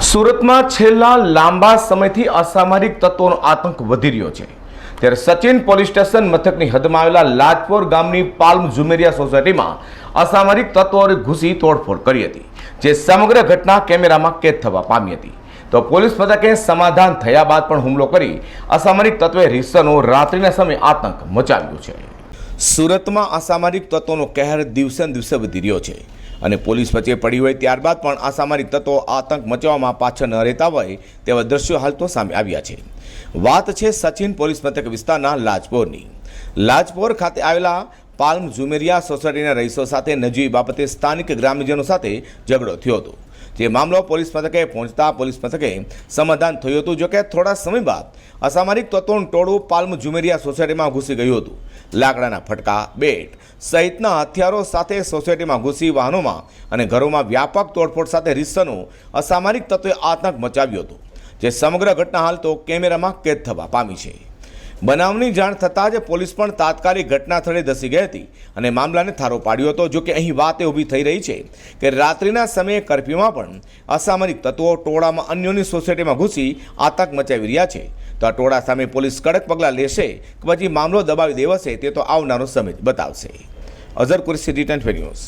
સુરતમાં છેલ્લા લાંબા સમયથી અસામરિક તત્વોનો આતંક વધી રહ્યો છે. ત્યારે સચિન પોલીસ સ્ટેશન મથકની હદમાં આવેલા લાજપોર ગામની પાલ્મ ઝુમેરિયા સોસાયટીમાં અસામરિક તત્વોએ ઘૂસી તોડફોડ કરી હતી, જે સમગ્ર ઘટના કેમેરામાં કેદ થવા પામી હતી. તો પોલીસ મથકે સમાધાન થયા બાદ પણ હુમલો કરી અસામરિક તત્વે રીસનો રાત્રિના સમયે આતંક મચાવ્યો છે. સુરતમાં અસામાજિક તત્વોનો કહેર દિવસે દિવસે વધી રહ્યો છે. અને પોલીસ વચ્ચે પડી હોય ત્યારબાદ પણ અસામાજિક તત્વો આતંક મચાવવામાં પાછળ ન રહેતા હોય તેવા દ્રશ્યો હાલ તો સામે આવ્યા છે. વાત છે સચિન પોલીસ મથક વિસ્તારના લાજપોરની. લાજપોર ખાતે આવેલા પાલ્મ ઝુમેરિયા સોસાયટીના રહીશો સાથે નજીવી બાબતે સ્થાનિક ગ્રામજનો સાથે ઝઘડો થયો હતો. જે મામલો પોલીસ મથકે પહોંચતા પોલીસ મથકે સમાધાન થયું હતું, જોકે થોડા સમય બાદ અસામરિક તત્વોનું ટોળું પાલ્મ ઝુમેરિયા સોસાયટીમાં ઘૂસી ગયું હતું. લાકડાના ફટકા, બેટ સહિતના હથિયારો સાથે સોસાયટીમાં ઘૂસી વાહનોમાં અને ઘરોમાં વ્યાપક તોડફોડ સાથે રીસનું અસામરિક તત્વે આતંક મચાવ્યો હતો. જે સમગ્ર ઘટના હાલ તો કેમેરામાં કેદ થવા પામી છે. બનાવની જાણ થતાં જ પોલીસ પણ તાત્કાલિક ઘટના સ્થળે ધસી ગઈ હતી અને મામલાને થારો પાડ્યો હતો. જો કે અહીં વાત એ ઊભી થઈ રહી છે કે રાત્રિના સમયે કરફ્યુમાં પણ અસામરિક તત્વો ટોળામાં અન્યોની સોસાયટીમાં ઘૂસી આતંક મચાવી રહ્યા છે. તો આ ટોળા સામે પોલીસ કડક પગલાં લેશે કે પછી મામલો દબાવી દેવાશે તે તો આવનારો સમય બતાવશે. Azhar Kursi return news.